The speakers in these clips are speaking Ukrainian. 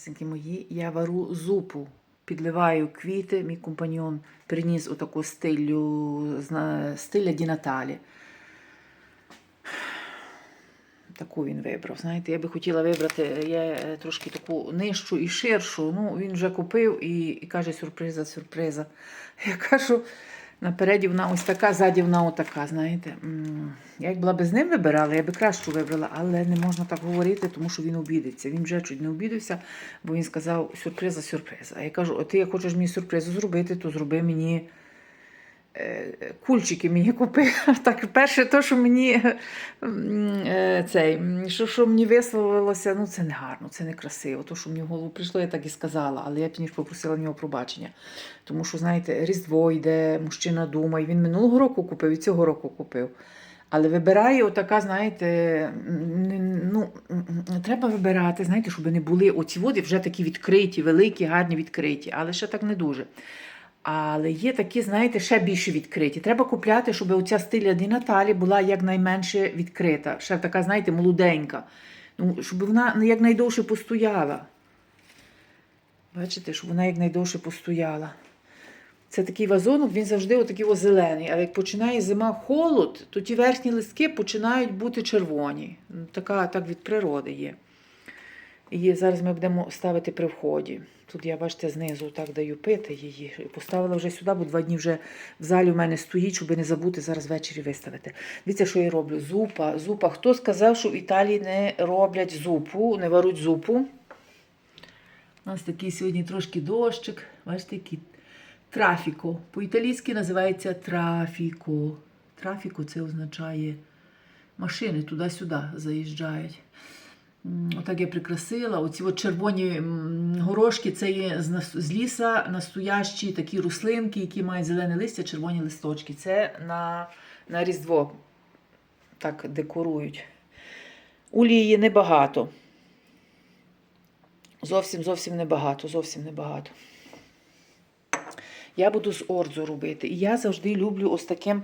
Лесенькі мої, я вару зупу, підливаю квіти, мій компаньон приніс отаку стилю, стиля Ді Наталі. Таку він вибрав. Знаєте, я би хотіла вибрати я е, трошки таку нижчу і ширшу. Ну, він вже купив і, і каже, сюрприза, сюрприза. Я кажу, напереді вона ось така, ззаді вона отака, знаєте. Я як була би з ним вибирала, я би кращу вибрала, але не можна так говорити, тому що він обідеться. Він вже чуть не обідався, бо він сказав сюрприза, сюрприза. А я кажу, а ти хочеш мені сюрпризу зробити, то зроби мені кульчики мені купи. Так, перше, то, що мені е, цей, що, що мені висловилося, ну це не гарно, це не красиво. То, що мені в голову прийшло, я так і сказала, але я б попросила нього пробачення. Тому що, знаєте, Різдво йде, мужчина думає. Він минулого року купив і цього року купив. Але вибирає отака, знаєте, ну, треба вибирати, знаєте, щоб не були оці води вже такі відкриті, великі, гарні відкриті, але ще так не дуже. Але є такі, знаєте, ще більше відкриті. Треба купляти, щоб оця стиля Ді Наталі була якнайменше відкрита. Ще така, знаєте, молоденька. Ну, щоб вона якнайдовше постояла. Бачите, щоб вона якнайдовше постояла. Це такий вазонок, він завжди отакий ось зелений. Але як починає зима холод, то ті верхні листки починають бути червоні. Ну, Така так від природи є. І зараз ми будемо ставити при вході. Тут я, бачите, знизу так даю пити її. Поставила вже сюди, бо два дні вже в залі у мене стоїть, щоб не забути зараз ввечері виставити. Дивіться, що я роблю. Зупа, зупа. Хто сказав, що в Італії не роблять зупу, не варуть зупу? У нас такий сьогодні трошки дощик. Бачите, який трафіко. По-італійськи називається трафіко. Трафіко це означає машини туди-сюди заїжджають. Отак я прикрасила. Оці от червоні горошки це є з, ліса настоящі такі руслинки, які мають зелене листя, червоні листочки. Це на, на Різдво так декорують. Олії небагато. Зовсім зовсім небагато, зовсім небагато. Я буду з орзу робити. І я завжди люблю ось таким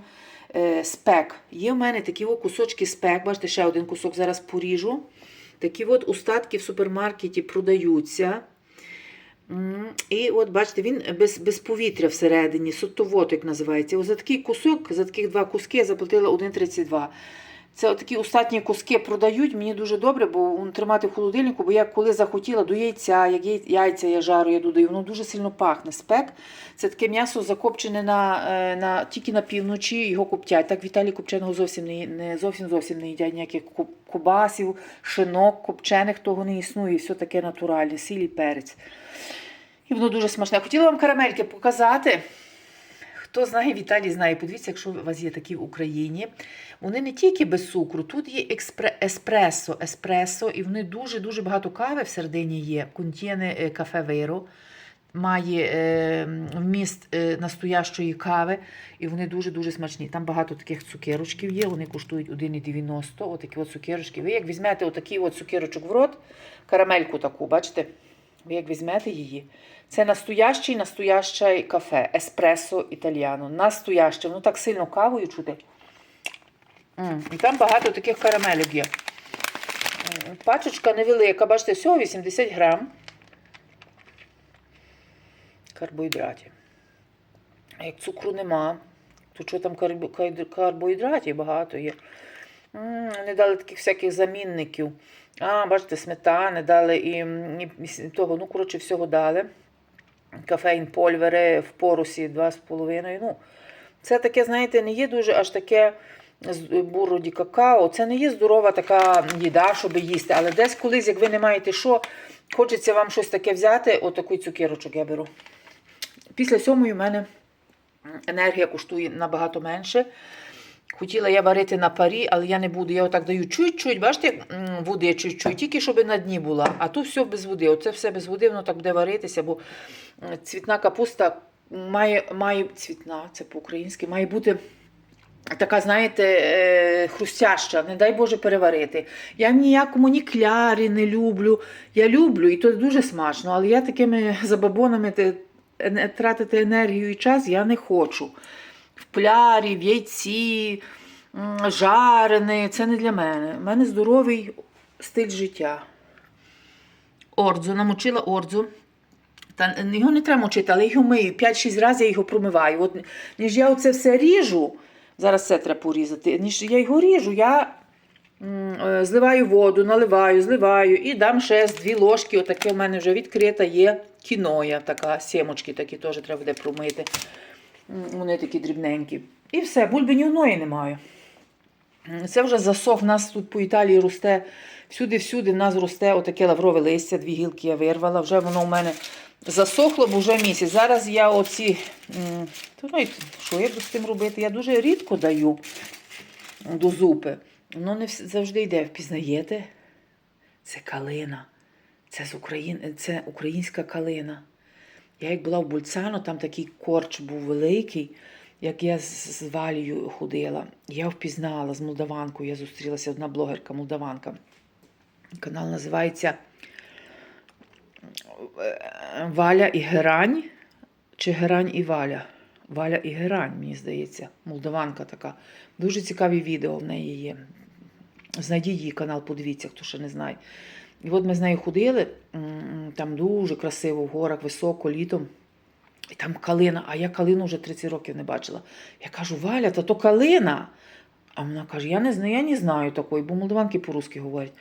е, спек. Є в мене такі о кусочки спек. Бачите, ще один кусок зараз поріжу. Такі от остатки в супермаркеті продаються. І от бачите, він без, без повітря всередині, сотовод, як називається. Ось за такий кусок, за таких два куски я заплатила 1,32. Це такі остатні куски продають, мені дуже добре, бо тримати в холодильнику, бо я коли захотіла до яйця, як яйця я жару, я додаю, воно дуже сильно пахне. Спек це таке м'ясо закопчене на, е, на, тільки на півночі, його коптять. Так в Італії копченого зовсім не, не, зовсім, зовсім не їдять ніяких ку- кубасів, шинок, копчених, того не існує, все таке натуральне, сіль і перець. І воно дуже смачне. Хотіла вам карамельки показати. Хто знає в Італії, знає. Подивіться, якщо у вас є такі в Україні. Вони не тільки без цукру, тут є еспресо, еспресо, і вони дуже-дуже багато кави всередині є. Контєне е, кафе Вейро. Має е, вміст е, настоящої кави, і вони дуже-дуже смачні. Там багато таких цукерочків є, вони коштують 1,90. Отакі от цукерочки. Ви як візьмете отакий от цукерочок в рот, карамельку таку, бачите? Ви як візьмете її, це настоящий, настояще кафе, еспресо італіано. Настояще, воно так сильно кавою чути. І там багато таких карамелів є. Пачечка невелика, бачите, всього 80 грам карбоїдратів. А як цукру нема, то що там карбоїдратів багато є. М, Не дали таких всяких замінників. А, бачите, сметани дали і, і того, ну, коротше, всього дали. Кафеїн польвери в порусі 2,5. Ну, це таке, знаєте, не є дуже аж таке буроді какао. Це не є здорова така їда, щоб їсти. Але десь колись, як ви не маєте що, хочеться вам щось таке взяти, отакий цукерочок я беру. Після сьомої в мене енергія коштує набагато менше. Хотіла я варити на парі, але я не буду. Я отак даю чуть-чуть, бачите, води чуть-чуть, тільки щоб на дні була. А то все без води. Оце все без води, воно так буде варитися, бо цвітна капуста має, має цвітна, це по-українськи, має бути. Така, знаєте, е, хрустяща, не дай Боже переварити. Я ніякому ні клярі не люблю. Я люблю, і то дуже смачно, але я такими забабонами тратити енергію і час я не хочу. В плярі, в яйці, жарене, це не для мене. У мене здоровий стиль життя. ордзо, намочила ордзо. Та його не треба мочити, але його мию. 5-6 разів я його промиваю. От, ніж я оце все ріжу, зараз це треба порізати, ніж я його ріжу, я е, зливаю воду, наливаю, зливаю і дам ще з дві ложки. Отаке в мене вже відкрита є кіноя, така, сімочки такі теж треба буде промити. Вони такі дрібненькі. І все, бульби ні одної немає. Це вже засох. У нас тут по Італії росте всюди-всюди. В нас росте отаке лаврове листя, дві гілки я вирвала. Вже воно у мене засохло, бо вже місяць. Зараз я оці. ну, що я буду з тим робити? Я дуже рідко даю до зупи. Воно не завжди йде. Впізнаєте? Це калина. Це, з Україн... це українська калина. Я як була в Бульцано, там такий корч був великий, як я з Валією ходила. Я впізнала з молдаванкою, я зустрілася одна блогерка молдаванка. Канал називається е, Валя і Герань. Чи Герань і Валя? Валя і Герань, мені здається, молдаванка така. Дуже цікаві відео в неї є. Знайдіть її канал, подивіться, хто ще не знає. І от ми з нею ходили, там дуже красиво в горах, високо, літом. І там калина, а я калину вже 30 років не бачила. Я кажу, Валя, та то калина. А вона каже, я не знаю, я не знаю такої, бо молдаванки по-русски говорять.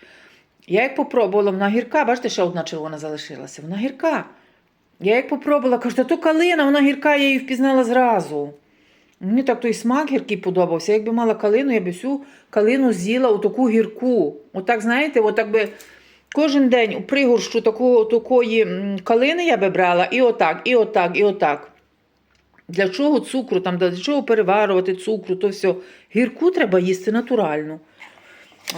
Я як попробувала, вона гірка, бачите, ще одна червона залишилася. Вона гірка. Я як попробувала, кажу, та то калина, вона гірка, я її впізнала зразу. Мені так той смак гіркий подобався. Якби мала калину, я б всю калину з'їла у таку гірку. Отак, знаєте, отак би кожен день у пригорщу такого, такої калини я би брала, і отак, і отак, і отак. Для чого цукру, там, для чого переварювати цукру, то все. Гірку треба їсти натуральну.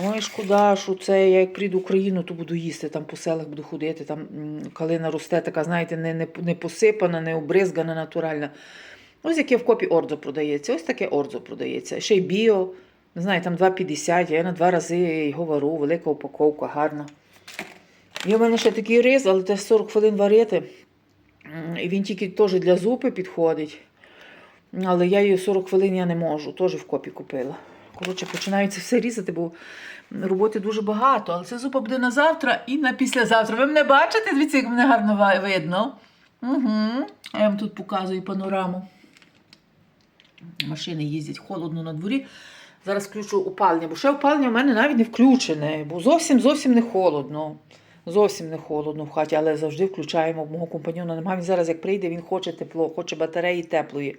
Ой, шкода, що це я як прийду в Україну, то буду їсти, там по селах буду ходити, там калина росте, така, знаєте, не, не, не посипана, не обризгана, натуральна. Ось яке в копі ордзо продається. Ось таке ордзо продається. Ще й біо. Не знаю, там 2,50, я на два рази його вару, велика упаковка, гарна. Є в мене ще такий рис, але це 40 хвилин варити. І він тільки теж для зупи підходить. Але я її 40 хвилин я не можу, теж в копі купила. Коротше, починаю це все різати, бо роботи дуже багато. Але це зупа буде на завтра і на післязавтра. Ви мене бачите? Дивіться, як мене гарно видно. Угу. Я вам тут показую панораму. Машини їздять холодно на дворі. Зараз включу опалення, бо ще опалення в мене навіть не включене, бо зовсім зовсім не холодно. Зовсім не холодно в хаті, але завжди включаємо. Мого компаньона немає. Він зараз як прийде, він хоче тепло, хоче батареї теплої.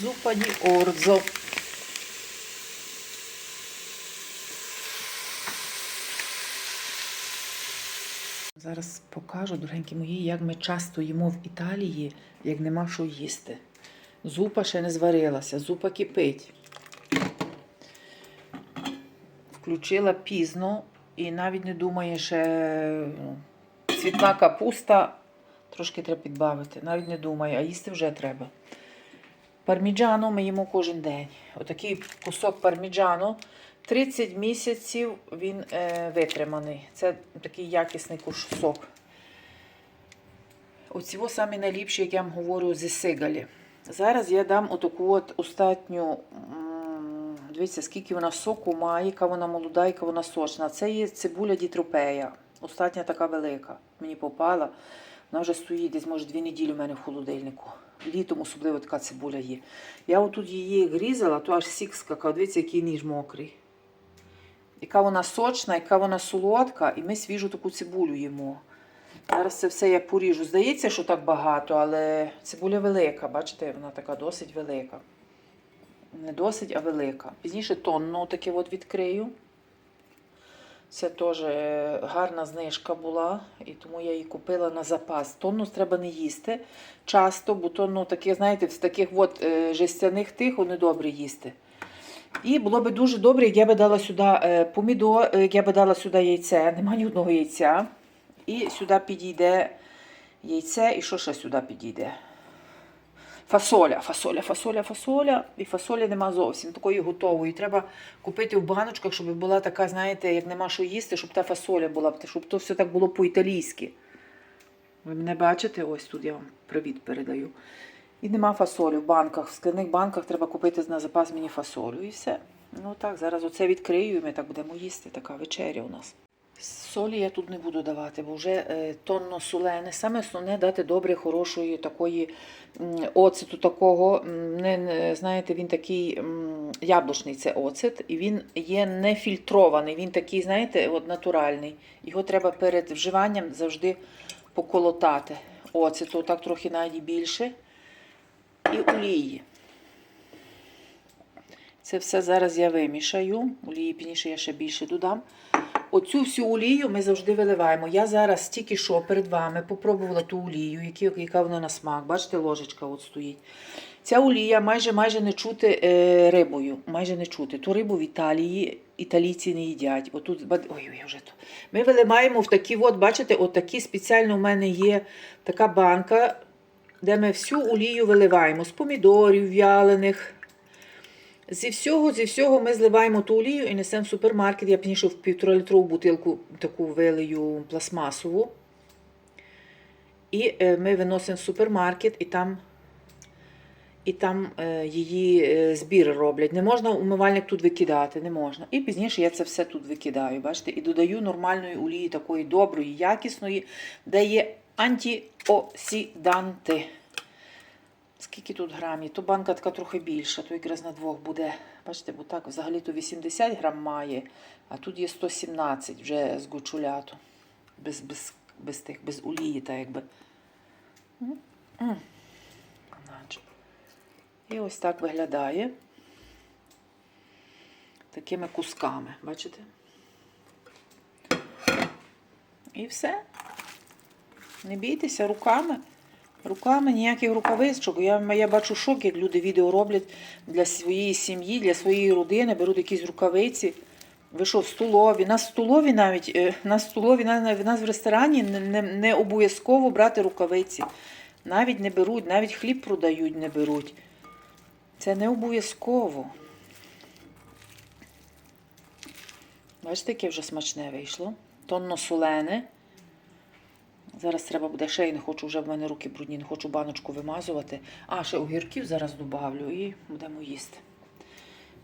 Зупа ді Зараз покажу, дорогенькі мої, як ми часто їмо в Італії, як нема що їсти. Зупа ще не зварилася, зупа кипить. Включила пізно і навіть не думає ще ну, цвітна капуста. Трошки треба підбавити. Навіть не думає, а їсти вже треба. Парміджано ми їмо кожен день. Отакий кусок парміджано. 30 місяців він е, витриманий. Це такий якісний кусок. Оці самі найліпші, як я вам говорю, зі сигалі. Зараз я дам отаку от остатню. Дивіться, скільки вона соку має, яка вона молода, яка вона сочна. Це є цибуля дітропея. Остатня така велика. Мені попала. Вона вже стоїть десь, може, дві неділі у мене в холодильнику. Літом особливо така цибуля є. Я отут її грізала, то аж сік скакав. Дивіться, який ніж мокрий. Яка вона сочна, яка вона солодка, і ми свіжу таку цибулю їмо. Зараз це все я поріжу. Здається, що так багато, але цибуля велика, бачите, вона така досить велика. Не досить, а велика. Пізніше тонну таке от відкрию. Це теж е, гарна знижка була, і тому я її купила на запас. Тонну треба не їсти часто, бо тонну таке, знаєте, з таких от е, жестяних тих вони добре їсти. І було би дуже добре, як я би дала сюди е, помідор, як я би дала сюди яйце. Нема ні одного яйця. І сюди підійде яйце, і що ще сюди підійде? Фасоля, фасоля, фасоля, фасоля. І фасолі нема зовсім такої готової. Треба купити в баночках, щоб була така, знаєте, як нема що їсти, щоб та фасоля була, щоб то все так було по-італійськи. Ви мене бачите? Ось тут я вам привіт передаю. І нема фасолі в банках. В скляних банках треба купити на запас мені фасолю і все. Ну так, зараз оце відкрию і ми так будемо їсти. Така вечеря у нас. Солі я тут не буду давати, бо вже е, тонно солене. Саме основне дати добре, хорошої такої м, оцету такого. Не, знаєте, він такий яблучний це оцет, і він є не фільтрований. Він такий, знаєте, от натуральний. Його треба перед вживанням завжди поколотати. Оцету, так трохи навіть більше. І олії. Це все зараз я вимішаю. Олії пізніше я ще більше додам. Оцю всю олію ми завжди виливаємо. Я зараз тільки що перед вами попробувала ту олію, яка вона на смак. Бачите, ложечка от стоїть. Ця олія майже майже не чути е, рибою. Майже не чути. Ту рибу в Італії італійці не їдять. Отут, ой, ой, вже то. Ми виливаємо в такі, от, бачите, от такі спеціально у мене є така банка, де ми всю олію виливаємо з помідорів в'ялених. Зі всього, зі всього ми зливаємо ту олію і несемо в супермаркет. Я пізніше в півторалітрову бутилку таку вилию пластмасову. І е, ми виносимо в супермаркет і там, і там е, її е, збір роблять. Не можна умивальник тут викидати, не можна. І пізніше я це все тут викидаю. Бачите? І додаю нормальної олії, такої доброї, якісної, де є антиоксиданти. Скільки тут грамів? То банка така трохи більша, то якраз на двох буде. Бачите, бо так взагалі то 80 грам має, а тут є 117 вже з гучуляту. Без, без, без тих, без олії, так якби. І ось так виглядає. Такими кусками, бачите? І все. Не бійтеся руками. Руками ніяких рукавичок. Я, я бачу шок, як люди відео роблять для своєї сім'ї, для своєї родини, беруть якісь рукавиці. Ви що, в столові? Нас в столові навіть, е, нас в столові, на- в нас в ресторані не, не обов'язково брати рукавиці. Навіть не беруть, навіть хліб продають, не беруть. Це не обов'язково. Бачите, яке вже смачне вийшло. Тонно солене. Зараз треба буде ще і не хочу, вже в мене руки брудні, не хочу баночку вимазувати. А, ще огірків зараз добавлю і будемо їсти.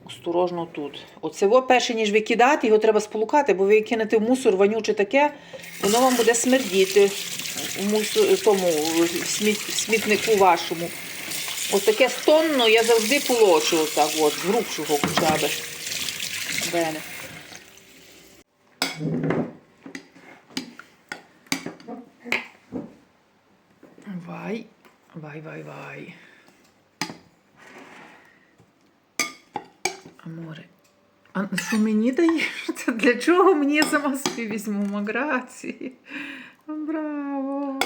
Осторожно тут. Оце перше, ніж викидати, його треба сполукати, бо ви кинете в мусор вонюче таке, воно вам буде смердіти в, мусор, тому, в сміт- в смітнику вашому. Ось таке стонно я завжди полочу, отак от, з грубшого хоча б. Бене. Вай, вай, вай, вай. Аморе. А що мені даєш? Це для чого мені сама собі візьму? Маграції. Браво.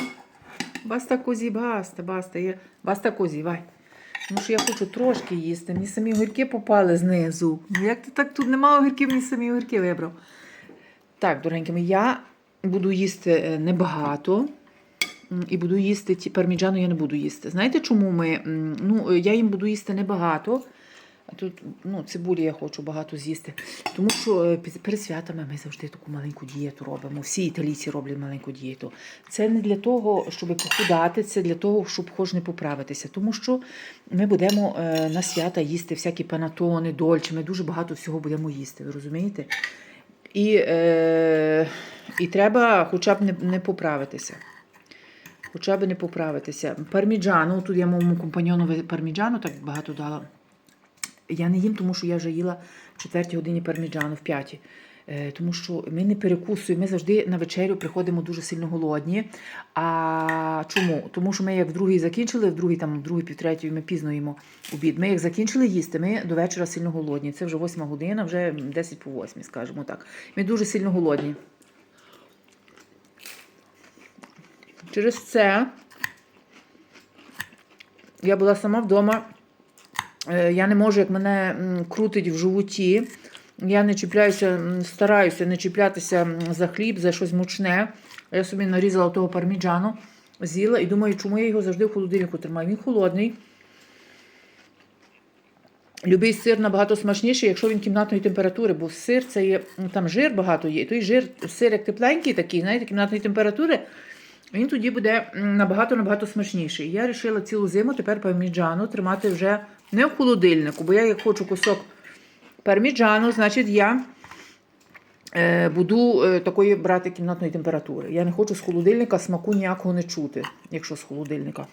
Баста козі, баста, баста. Я... Баста козі, вай. Тому що я хочу трошки їсти. Мені самі огірки попали знизу. Ну як ти так тут нема огірків, мені самі огірки вибрав. Так, дорогенькими, я буду їсти е, небагато. І буду їсти ті парміджану я не буду їсти. Знаєте, чому ми? Ну, е, я їм буду їсти небагато. Тут ну, цибулі я хочу багато з'їсти. Тому що е, перед святами ми завжди таку маленьку дієту робимо. Всі італійці роблять маленьку дієту. Це не для того, щоб похудати, це для того, щоб хоч не поправитися. Тому що ми будемо е, на свята їсти всякі панатони, дольче. Ми дуже багато всього будемо їсти, ви розумієте? І, е, і треба хоча б не, не поправитися. Хоча б не поправитися. Парміджану, тут я моєму компаньйонові парміджану так багато дала. Я не їм, тому що я вже їла в 4 годині парміджану, в 5. Е, Тому що ми не перекусуємо, ми завжди на вечерю приходимо дуже сильно голодні. А чому? Тому що ми як в другій закінчили, в другій, там, в другій півтретій ми пізно їмо обід. Ми як закінчили їсти, ми до вечора сильно голодні. Це вже 8 година, вже 10 по 8, скажімо так. Ми дуже сильно голодні. Через це я була сама вдома. Е, Я не можу, як мене крутить в животі. Я не чіпляюся, стараюся не чіплятися за хліб, за щось мучне. Я собі нарізала того парміджану, з'їла і думаю, чому я його завжди в холодильнику тримаю. Він холодний. Любий сир набагато смачніший, якщо він кімнатної температури, бо сир це є, там жир багато є. І той жир, сир як тепленький такий, знаєте, кімнатної температури, Він тоді буде набагато-набагато смачніший. Я вирішила цілу зиму тепер парміджану тримати вже не в холодильнику, бо я як хочу кусок парміджану, значить я е, буду е, такої брати кімнатної температури. Я не хочу з холодильника смаку ніякого не чути, якщо з холодильника.